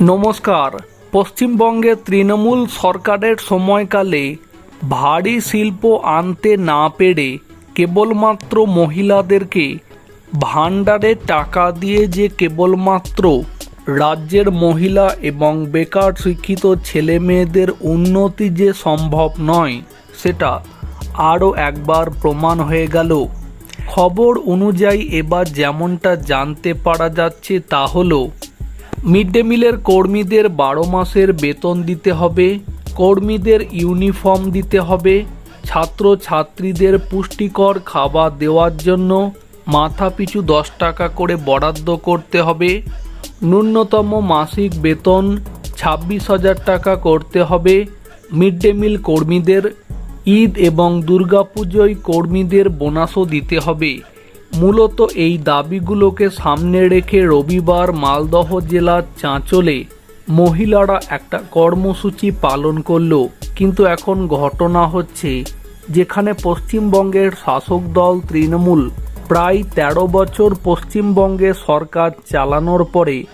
নমস্কার। পশ্চিমবঙ্গে তৃণমূল সরকারের সময়কালে ভারী শিল্প আনতে না পেরে কেবলমাত্র মহিলাদেরকে ভাণ্ডারে টাকা দিয়ে যে কেবলমাত্র রাজ্যের মহিলা এবং বেকার শিক্ষিত ছেলে মেয়েদের উন্নতি যে সম্ভব নয়, সেটা আরও একবার প্রমাণ হয়ে গেল। খবর অনুযায়ী এবার যেমনটা জানতে পারা যাচ্ছে তা হলো মিড ডে মিলের কর্মীদের বারো মাসের বেতন দিতে হবে, কর্মীদের ইউনিফর্ম দিতে হবে ছাত্র ছাত্রীদের পুষ্টিকর খাবার দেওয়ার জন্য মাথাপিছু দশ টাকা করে বরাদ্দ করতে হবে, ন্যূনতম মাসিক বেতন ছাব্বিশ হাজার টাকা করতে হবে মিড ডে মিল কর্মীদের, ঈদ এবং দুর্গাপুজোয় কর্মীদের বোনাসও দিতে হবে। মূলত এই দাবিগুলোকে সামনে রেখে রবিবার মালদহ জেলার চাঁচলে মহিলারা একটা কর্মসূচি পালন করল। কিন্তু এখন ঘটনা হচ্ছে, যেখানে পশ্চিমবঙ্গের শাসক দল তৃণমূল প্রায় তেরো বছর পশ্চিমবঙ্গে সরকার চালানোর পরে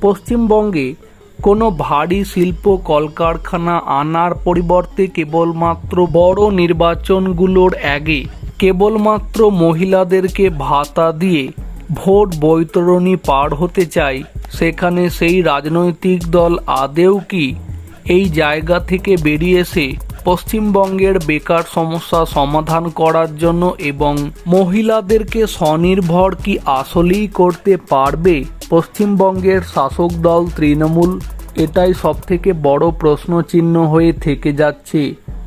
পশ্চিমবঙ্গে কোনো ভারী শিল্প কলকারখানা আনার পরিবর্তে কেবলমাত্র বড় নির্বাচনগুলোর আগে কেবলমাত্র মহিলাদেরকে ভাতা দিয়ে ভোট বৈতরণী পার হতে চায় সেখানে সেই রাজনৈতিক দল আদেও কি এই জায়গা থেকে বেরিয়ে এসে পশ্চিমবঙ্গের বেকার সমস্যা সমাধান করার জন্য এবং মহিলাদেরকে স্বনির্ভর কি আসলেই করতে পারবে পশ্চিমবঙ্গের শাসক দল তৃণমূল? এটাই সবথেকে বড় প্রশ্নচিহ্ন হয়ে থেকে যাচ্ছে।